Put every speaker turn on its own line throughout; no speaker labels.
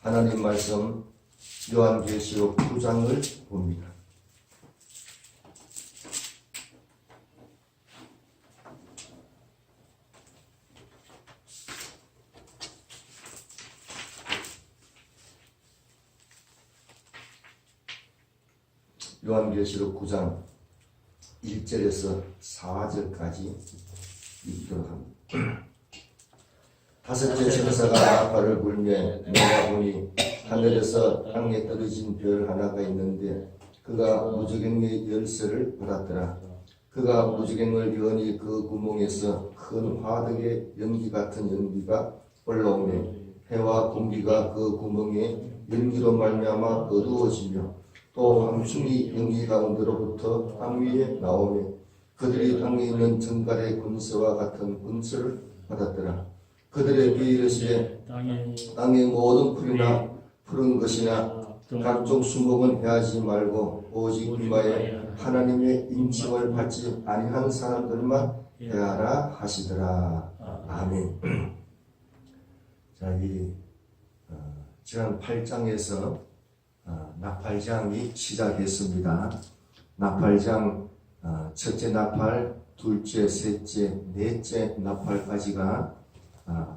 하나님 말씀 요한계시록 9장을 봅니다. 요한계시록 9장 1절에서 4절까지 읽도록 합니다. 다섯째 천사가 나팔을 불며 내가 보니 하늘에서 땅에 떨어진 별 하나가 있는데 그가 무지개의 열쇠를 받았더라. 그가 무지개를 여니 그 구멍에서 큰 화덕의 연기 같은 연기가 올라오며 해와 공기가 그 구멍에 연기로 말미암아 어두워지며 또 황충이 연기 가운데로부터 땅 위에 나오며 그들이 땅에 있는 정갈의 군세와 같은 군세를 받았더라. 그들의 귀 이르시되
땅에
땅의 모든 풀이나 푸른 것이나 각종 수목은 해하지 말고 오직 이마에 하나님의 인칭을 받지 아니한 사람들만 해하라 하시더라. 아멘. 자, 이 어, 지난 8장에서 어, 나팔장이 시작했습니다. 나팔장 어, 첫째 나팔, 둘째, 셋째, 넷째 나팔까지가 아,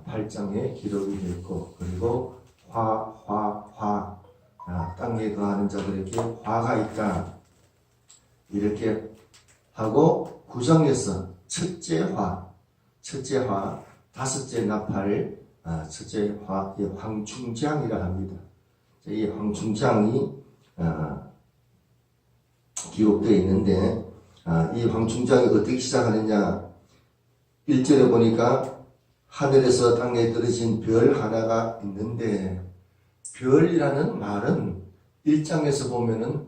8장에 기록이 됐고 그리고 화, 화, 화. 아, 땅에 거하는 자들에게 화가 있다. 이렇게 하고 구정에서 첫째 화, 첫째 화, 다섯째 나팔, 아, 첫째 화, 이 황충장이라 합니다. 자, 이 황충장이 아, 기록되어 있는데 아, 이 황충장이 어떻게 시작하느냐. 1절에 보니까 하늘에서 땅에 떨어진 별 하나가 있는데 별이라는 말은 일장에서 보면은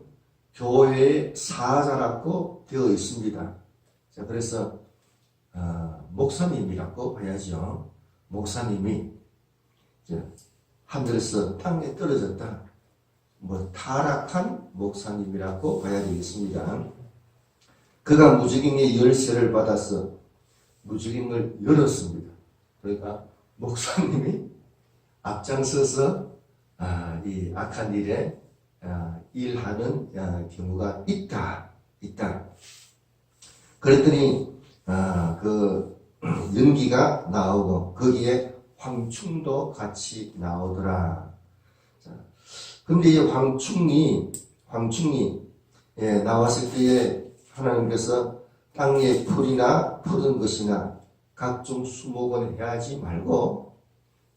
교회의 사자라고 되어 있습니다. 자, 그래서 어, 목사님이라고 봐야죠. 목사님이 하늘에서 땅에 떨어졌다. 뭐 타락한 목사님이라고 봐야 되겠습니다. 그가 무지개의 열쇠를 받아서 무지개를 열었습니다. 그러니까 목사님이 앞장서서 아, 이 악한 일에 아, 일하는 아, 경우가 있다, 있다. 그랬더니 아, 그 연기가 나오고 거기에 황충도 같이 나오더라. 자, 근데 이 황충이 황충이 예, 나왔을 때에 하나님께서 땅의 풀이나 푸른 것이나 각종 수목은 해하지 말고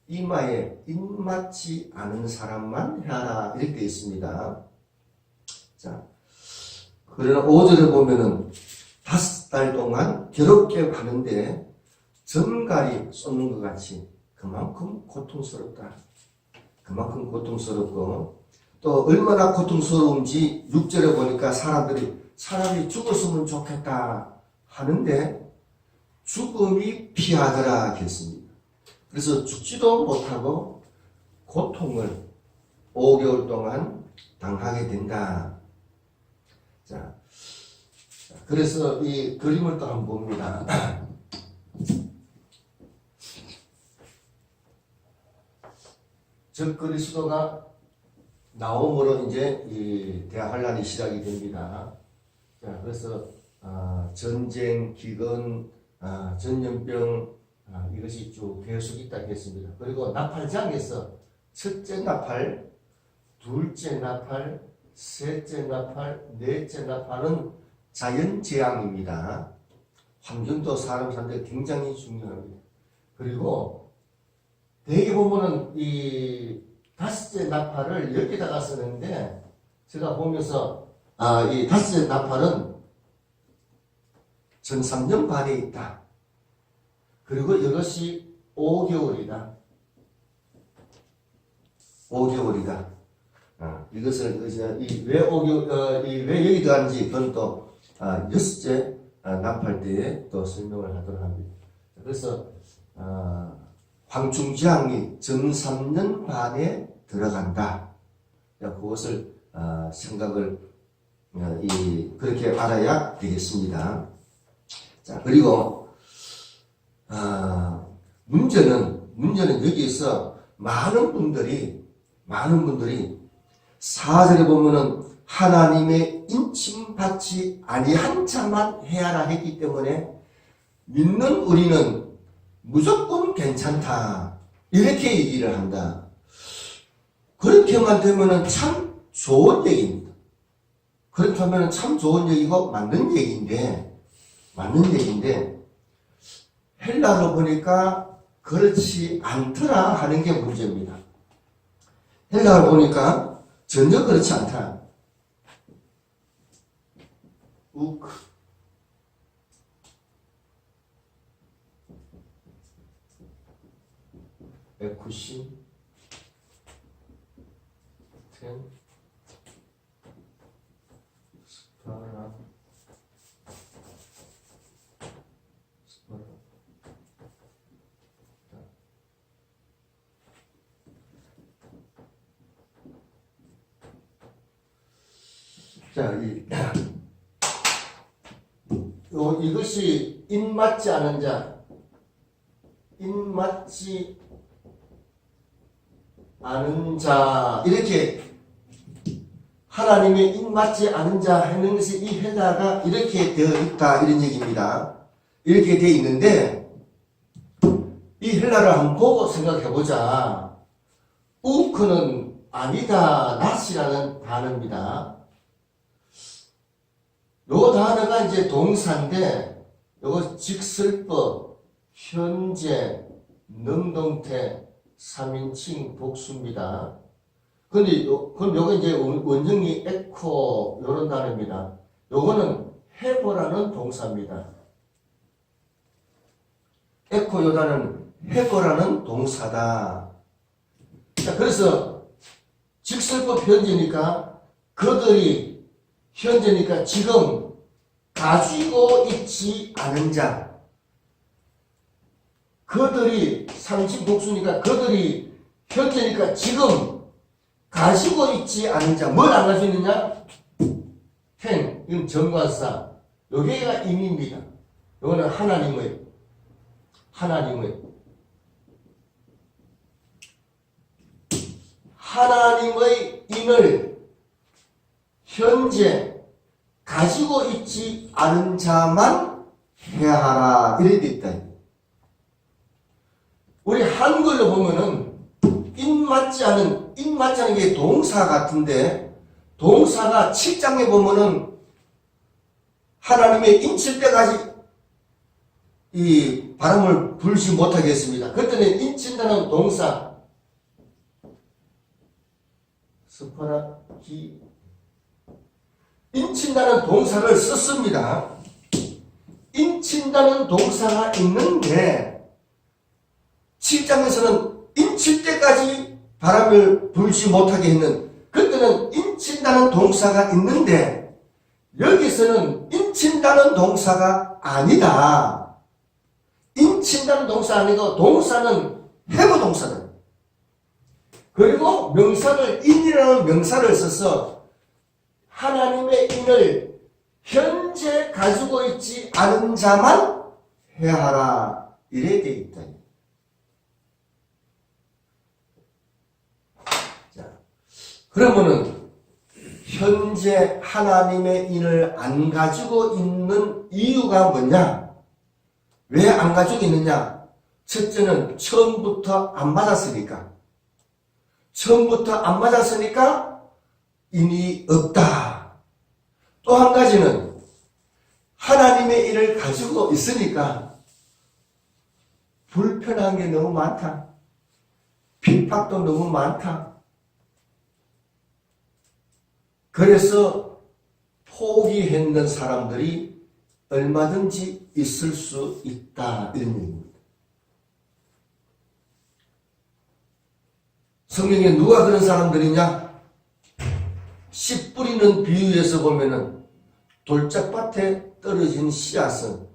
이마에 입맞지 않은 사람만 해라 이렇게 되어 있습니다. 자, 그러나 5절에 보면은 다섯 달 동안 괴롭게 가는데 전갈이 쏟는 것 같이 그만큼 고통스럽다. 그만큼 고통스럽고 또 얼마나 고통스러운지 6절에 보니까 사람들이 차라리 죽었으면 좋겠다 하는데 죽음이 피하더라 했습니다. 그래서 죽지도 못하고 고통을 5개월 동안 당하게 된다. 자, 그래서 이 그림을 또 한번 봅니다. 즉 그리스도가 나옴으로 이제 이 대환란이 시작이 됩니다. 자, 그래서 아, 전쟁, 기근, 아, 전염병 아, 이것이 쭉 계속 있다 했습니다. 그리고 나팔장에서 첫째 나팔, 둘째 나팔, 셋째 나팔, 넷째 나팔은 자연 재앙입니다. 환경도 사람 사는데 굉장히 중요합니다. 그리고 대개 보면은 이 다섯째 나팔을 여기다가 쓰는데 제가 보면서 아, 이 다섯째 나팔은 전 3년 반에 있다. 그리고 이것이 5개월이다. 5개월이다. 아, 이것을 이제 이왜 5개월, 어, 이왜 여기 들어가는지 그건 또 아, 여섯째 아, 나팔 때에 또 설명을 하도록 합니다. 그래서 아, 황충지왕이 전 3년 반에 들어간다. 자, 그것을 아, 생각을 어, 이 그렇게 알아야 되겠습니다. 자 그리고 아, 문제는 문제는 여기에서 많은 분들이 많은 분들이 사절에 보면은 하나님의 인침받지 아니한 자만 해야라 했기 때문에 믿는 우리는 무조건 괜찮다. 이렇게 얘기를 한다. 그렇게만 되면은 참 좋은 얘기입니다. 그렇다면 참 좋은 얘기고 맞는 얘기인데, 맞는 얘기인데, 헬라로 보니까 그렇지 않더라 하는 게 문제입니다. 헬라로 보니까 전혀 그렇지 않다. 우크. 에쿠시 텐 스파라 스파라 자, 이, 요, 이것이 입맞지 않은 자, 입맞지 않은 자, 이렇게 하나님의 입맞지 않은 자 하는 것이 이 헬라가 이렇게 되어 있다, 이런 얘기입니다. 이렇게 되어 있는데, 이 헬라를 한번 보고 생각해 보자. 우크는 아니다, 낫이라는 단어입니다. 요 단어가 이제 동사인데, 요거 직설법, 현재, 능동태, 3인칭 복수입니다. 근데 요, 그럼 요거 이제 원- 원형이 에코, 요런 단어입니다. 요거는 해보라는 동사입니다. 에코 요 단어는 해보라는 동사다. 자, 그래서 직설법 현재니까 그들이 현재니까 지금 가지고 있지 않은 자. 그들이 상식 복수니까 그들이 현재니까 지금 가지고 있지 않은 자. 뭘 안 가지고 있느냐? 행, 이건 정관사. 여기가 임입니다. 이거는 하나님의, 하나님의, 하나님의 인을 현재 가지고 있지 않은 자만 해야 하라. 이래 돼 있다. 우리 한글로 보면은 입맞지 않은 입맞지 않은 게 동사 같은데 동사가 7장에 보면은 하나님의 인칠 때까지 이 바람을 불지 못하게 했습니다. 그때는 인친다는 동사 스파라 기 인친다는 동사를 썼습니다. 인친다는 동사가 있는데 7장에서는 인칠 때까지 바람을 불지 못하게 했는 그때는 인친다는 동사가 있는데 여기서는 인친다는 동사가 아니다. 인친다는 동사 아니고 동사는 해부 동사다. 그리고 명사를 인이라는 명사를 써서 하나님의 인을 현재 가지고 있지 않은 자만 해야 하라. 이래 돼 있다. 자, 그러면은 현재 하나님의 인을 안 가지고 있는 이유가 뭐냐? 왜 안 가지고 있느냐? 첫째는 처음부터 안 맞았으니까. 처음부터 안 맞았으니까 인이 없다. 또 한 가지는 하나님의 일을 가지고 있으니까 불편한 게 너무 많다. 핍박도 너무 많다. 그래서 포기했는 사람들이 얼마든지 있을 수 있다. 이런 얘기입니다. 성경에 누가 그런 사람들이냐? 씨 뿌리는 비유에서 보면은 돌짝밭에 떨어진 씨앗은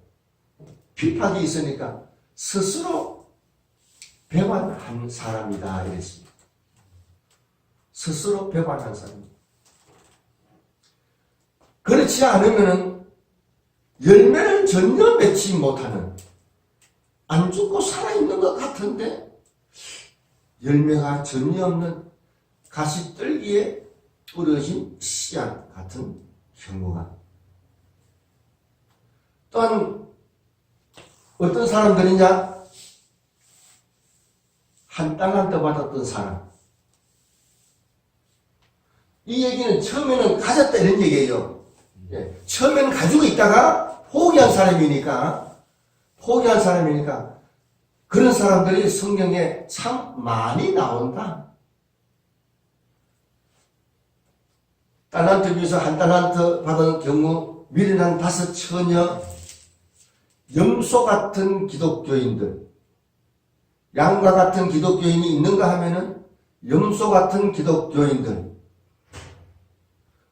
핍박이 있으니까 스스로 배반한 사람이다. 이랬습니다. 스스로 배반한 사람입니다. 그렇지 않으면은 열매를 전혀 맺지 못하는 안 죽고 살아있는 것 같은데 열매가 전혀 없는 가시떨기에 뿌려진 씨앗 같은 경우가 또한 어떤 사람들이냐? 한 땅 한 땅 받았던 사람. 이 얘기는 처음에는 가졌다 이런 얘기예요. 예, 처음에는 가지고 있다가 포기한 사람이니까 포기한 사람이니까 그런 사람들이 성경에 참 많이 나온다. 딸란트 비해서 한 딸란트 받은 경우 미련한 다섯 처녀 염소 같은 기독교인들 양과 같은 기독교인이 있는가 하면은 염소 같은 기독교인들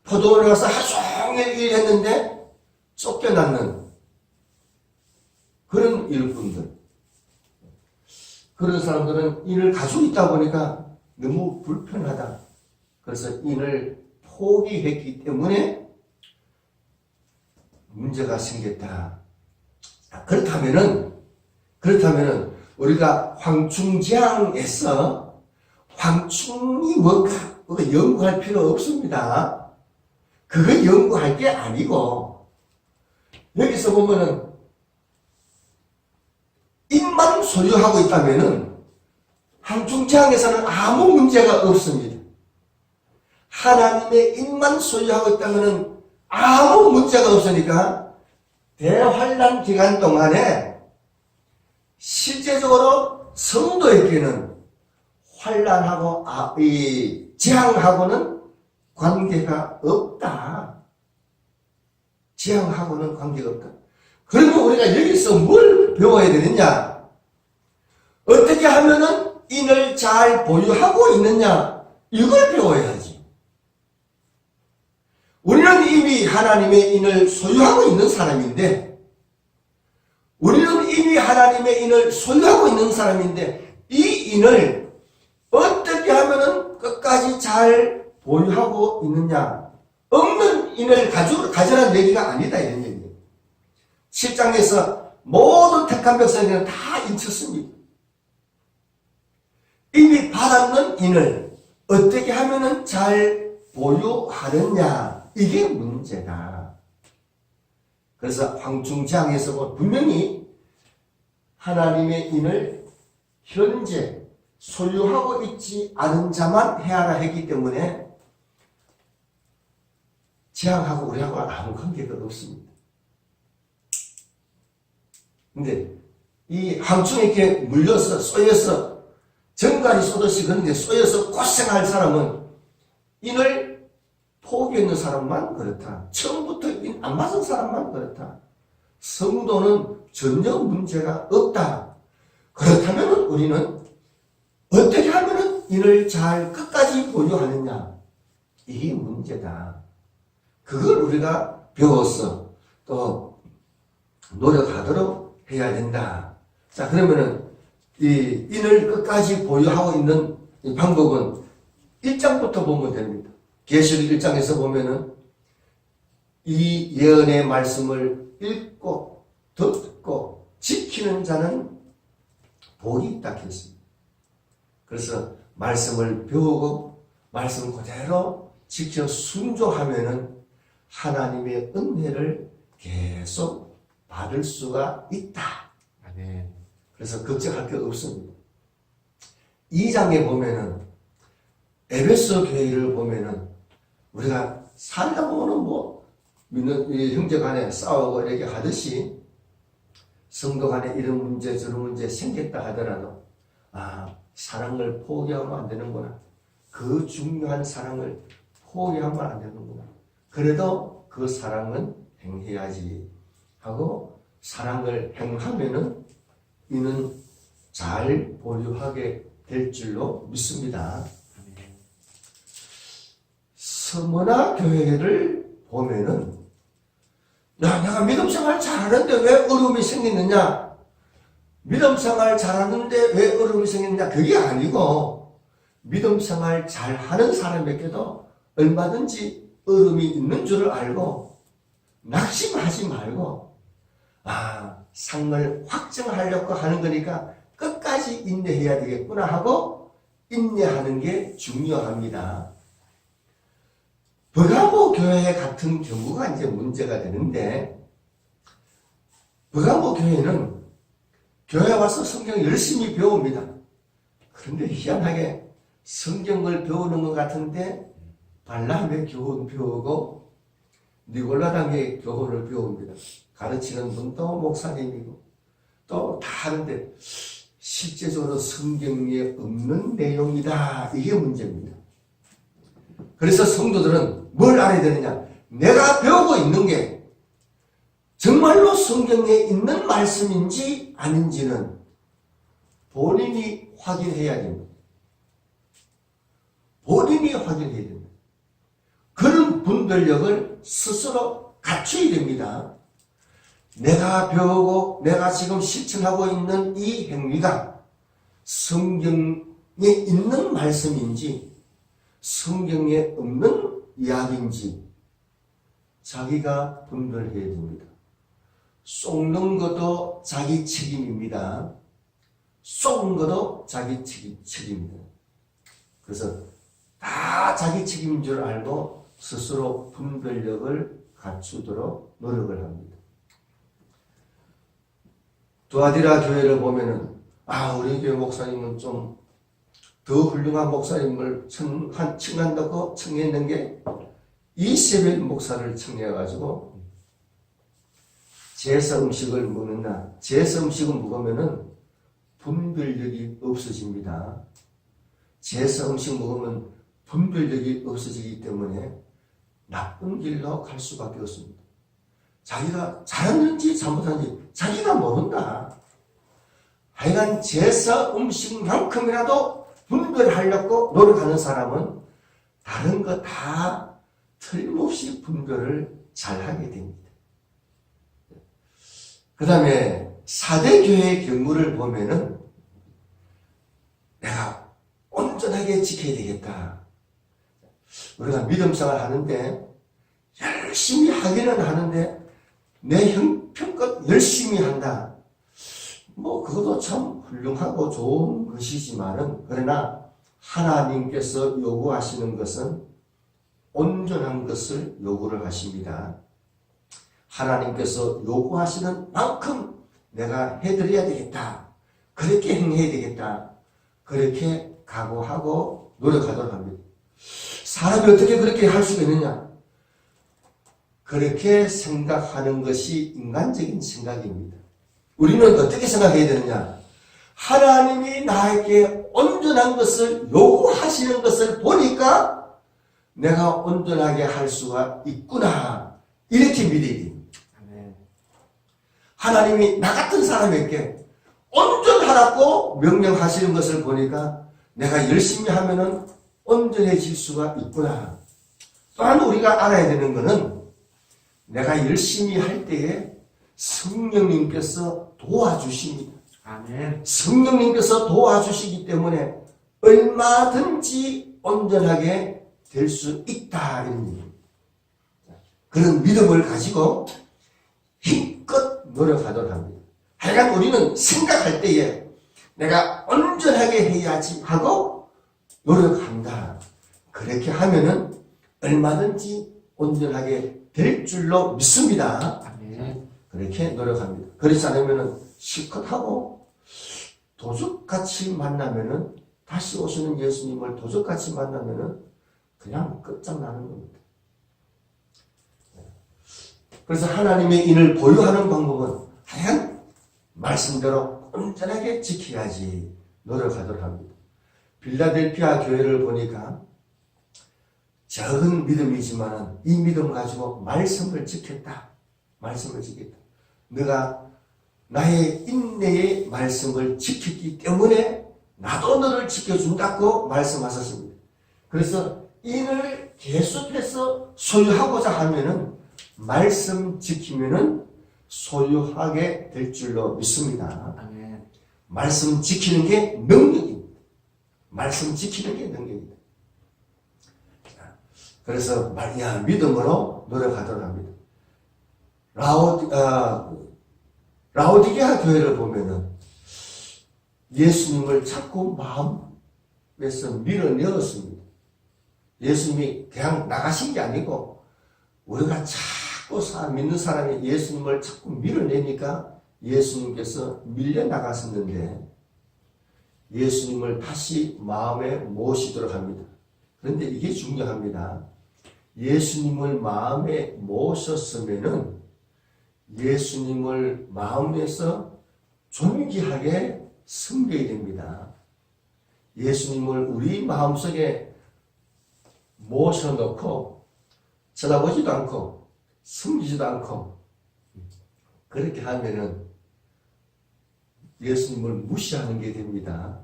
포도원에 가서 하루 종일 일했는데 쫓겨났는 그런 일꾼들 그런 사람들은 인을 가지고 있다 보니까 너무 불편하다. 그래서 인을 포기했기 때문에 문제가 생겼다. 자, 그렇다면은, 그렇다면은, 우리가 황충지향에서 황충이 뭔가, 연구할 필요 없습니다. 그거 연구할 게 아니고, 여기서 보면은, 입만 소유하고 있다면은 항중지항에서는 아무 문제가 없습니다. 하나님의 입만 소유하고 있다면은 아무 문제가 없으니까 대환란 기간 동안에 실제적으로 성도에게는 환란하고 아, 이 재앙하고는 관계가 없다. 재앙하고는 관계가 없다. 그러면 우리가 여기서 뭘 배워야 되느냐? 어떻게 하면은 인을 잘 보유하고 있느냐? 이걸 배워야지. 우리는 이미 하나님의 인을 소유하고 있는 사람인데, 우리는 이미 하나님의 인을 소유하고 있는 사람인데, 이 인을 어떻게 하면은 끝까지 잘 보유하고 있느냐? 없는 인을 가져, 가져란 얘기가 아니다, 이런 얘기예요. 7장에서 모든 택한 백성에게는 다 인쳤습니다. 이미 받았는 인을 어떻게 하면은 잘 보유하느냐 이게 문제다. 그래서 황충장에서 뭐 분명히 하나님의 인을 현재 소유하고 있지 않은 자만 해하라 했기 때문에 재앙하고 우리하고 아무 관계가 없습니다. 근데 이 항충에 이렇게 물려서 쏘여서 정갈이 쏘듯이 그런데 쏘여서 고생할 사람은 인을 포기했는 사람만 그렇다. 처음부터 인안 맞은 사람만 그렇다. 성도는 전혀 문제가 없다. 그렇다면 우리는 어떻게 하면 인을 잘 끝까지 보유하느냐? 이게 문제다. 그걸 우리가 배워서 또 노력하도록 해야 된다. 자, 그러면은 이 인을 끝까지 보유하고 있는 이 방법은 1장부터 보면 됩니다. 계시록 1장에서 보면은 이 예언의 말씀을 읽고 듣고 지키는 자는 복이 있다 했습니다. 그래서 말씀을 배우고 말씀 그대로 지켜 순종하면은 하나님의 은혜를 계속 받을 수가 있다.
아멘.
그래서 걱정할 게 없습니다. 2장에 보면은 에베소 교회를 보면은 우리가 살다 보면은 뭐 믿는 이 형제 간에 싸우고 이렇게 하듯이 성도 간에 이런 문제 저런 문제 생겼다 하더라도 아 사랑을 포기하면 안 되는구나. 그 중요한 사랑을 포기하면 안 되는구나. 그래도 그 사랑은 행해야지 하고 사랑을 행하면은 이는 잘 보유하게 될 줄로 믿습니다. 서머나 교회를 보면은 야 내가 믿음 생활 잘하는데 왜 어려움이 생기느냐 믿음 생활 잘하는데 왜 어려움이 생기느냐 그게 아니고 믿음 생활 잘하는 사람에게도 얼마든지 어려움이 있는 줄을 알고 낙심하지 말고 아 상을 확정하려고 하는 거니까 끝까지 인내해야 되겠구나 하고 인내하는 게 중요합니다. 버가모 교회 같은 경우가 이제 문제가 되는데, 버가모 교회는 교회 와서 성경 열심히 배웁니다. 그런데 희한하게 성경을 배우는 것 같은데, 발람의 교훈 배우고, 니골라당의 교훈을 배웁니다. 가르치는 분도 목사님이고, 또 다 하는데, 실제적으로 성경에 없는 내용이다. 이게 문제입니다. 그래서 성도들은 뭘 알아야 되느냐? 내가 배우고 있는 게 정말로 성경에 있는 말씀인지 아닌지는 본인이 확인해야 됩니다. 본인이 확인해야 됩니다. 그런 분별력을 스스로 갖춰야 됩니다. 내가 배우고 내가 지금 실천하고 있는 이 행위가 성경에 있는 말씀인지 성경에 없는 이야기인지 자기가 분별해야 됩니다. 쏟는 것도 자기 책임입니다. 쏟는 것도 자기 책임, 책임입니다. 그래서 다 자기 책임인 줄 알고 스스로 분별력을 갖추도록 노력을 합니다. 두아디라 교회를 보면은 아 우리 교회 목사님은 좀 더 훌륭한 목사님을 청, 한, 칭한다고 청했는 게 이세벨 목사를 청해가지고 제사 음식을 먹는 날 제사 음식을 먹으면은 분별력이 없어집니다. 제사 음식 먹으면 분별력이 없어지기 때문에 나쁜 길로 갈 수밖에 없습니다. 자기가 잘했는지 잘못했는지 자기가 모른다. 하여간 제사 음식만큼이라도 분별하려고 노력하는 사람은 다른 거 다 틀림없이 분별을 잘 하게 됩니다. 그 다음에 사대교회의 경우를 보면은 내가 온전하게 지켜야 되겠다. 우리가 믿음생활 하는데 열심히 하기는 하는데 내 형편껏 열심히 한다. 뭐 그것도 참 훌륭하고 좋은 것이지만은 그러나 하나님께서 요구하시는 것은 온전한 것을 요구를 하십니다. 하나님께서 요구하시는 만큼 내가 해드려야 되겠다. 그렇게 행해야 되겠다. 그렇게 각오하고 노력하도록 합니다. 사람이 어떻게 그렇게 할 수가 있느냐? 그렇게 생각하는 것이 인간적인 생각입니다. 우리는 어떻게 생각해야 되느냐? 하나님이 나에게 온전한 것을 요구하시는 것을 보니까 내가 온전하게 할 수가 있구나. 이렇게 믿어야 됩니다. 하나님이 나 같은 사람에게 온전하라고 명령하시는 것을 보니까 내가 열심히 하면은 온전해질 수가 있구나. 또한 우리가 알아야 되는 것은 내가 열심히 할 때에 성령님께서 도와주십니다.
아멘.
성령님께서 도와주시기 때문에 얼마든지 온전하게 될 수 있다. 그런 믿음을 가지고 힘껏 노력하도록 합니다. 하여간 우리는 생각할 때에 내가 온전하게 해야지 하고 노력한다. 그렇게 하면은 얼마든지 온전하게 될 줄로 믿습니다. 그렇게 노력합니다. 그렇지 않으면은 실컷 하고 도적같이 만나면은 다시 오시는 예수님을 도적같이 만나면은 그냥 끝장나는 겁니다. 그래서 하나님의 인을 보유하는 방법은 하얀 말씀대로 온전하게 지켜야지 노력하도록 합니다. 빌라델피아 교회를 보니까 적은 믿음이지만 이 믿음 가지고 말씀을 지켰다. 말씀을 지켰다. 내가 나의 인내의 말씀을 지켰기 때문에 나도 너를 지켜준다고 말씀하셨습니다. 그래서 인을 계속해서 소유하고자 하면은 말씀 지키면은 소유하게 될 줄로 믿습니다.
아멘.
말씀 지키는 게 능력입니다. 말씀 지키는 게 능력입니다. 자, 그래서 마리아 믿음으로 노력하도록 합니다. 라오디, 아, 라오디게아 교회를 보면은 예수님을 자꾸 마음 앞에서 밀어내었습니다. 예수님이 그냥 나가신 게 아니고 우리가 자꾸 사, 믿는 사람이 예수님을 자꾸 밀어내니까 예수님께서 밀려나갔었는데 예수님을 다시 마음에 모시도록 합니다. 그런데 이게 중요합니다. 예수님을 마음에 모셨으면은 예수님을 마음에서 존귀하게 섬겨야 됩니다. 예수님을 우리 마음속에 모셔놓고 쳐다보지도 않고 숨기지도 않고 그렇게 하면은 예수님을 무시하는 게 됩니다.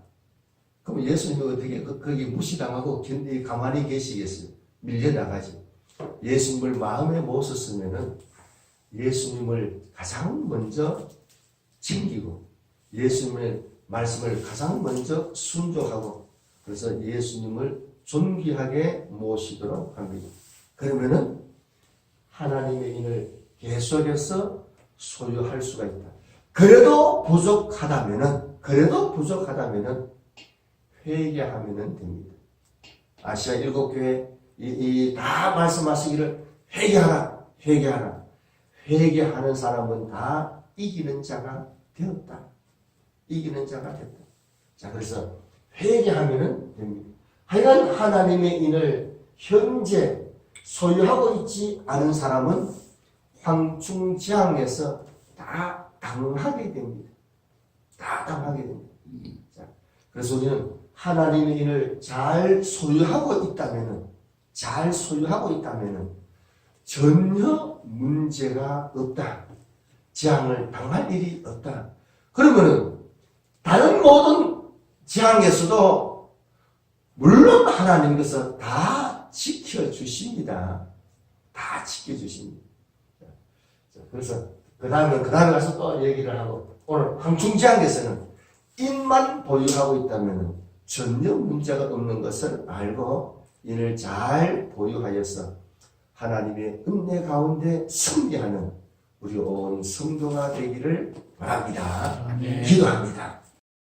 그럼 예수님이 어떻게 그- 거기 무시당하고 가만히 계시겠어요? 밀려나가지. 예수님을 마음에 모셨으면은 예수님을 가장 먼저 챙기고 예수님의 말씀을 가장 먼저 순종하고 그래서 예수님을 존귀하게 모시도록 합니다. 그러면은 하나님의 인을 계속해서 소유할 수가 있다. 그래도 부족하다면은 그래도 부족하다면은 회개하면은 됩니다. 아시아 일곱 교회 이 다 말씀하시기를 회개하라 회개하라 회개하는 사람은 다 이기는 자가 되었다. 이기는 자가 됐다. 자 그래서 회개하면은 됩니다. 하여간 하나님의 인을 현재 소유하고 있지 않은 사람은 황충지향에서 다 당하게 됩니다. 다 당하게 됩니다. 자, 그래서 우리는 하나님의 인을 잘 소유하고 있다면은 잘 소유하고 있다면은 전혀 문제가 없다. 재앙을 당할 일이 없다. 그러면은 다른 모든 재앙에서도 물론 하나님께서 다 지켜주십니다. 다 지켜주십니다. 자, 그래서 그 다음에 그 다음에 가서 또 얘기를 하고 오늘 황충지향에서는 인만 보유하고 있다면 전혀 문제가 없는 것을 알고 이를 잘 보유하여서 하나님의 은혜 가운데 승리하는 우리 온 성도가 되기를 바랍니다.
아멘.
기도합니다.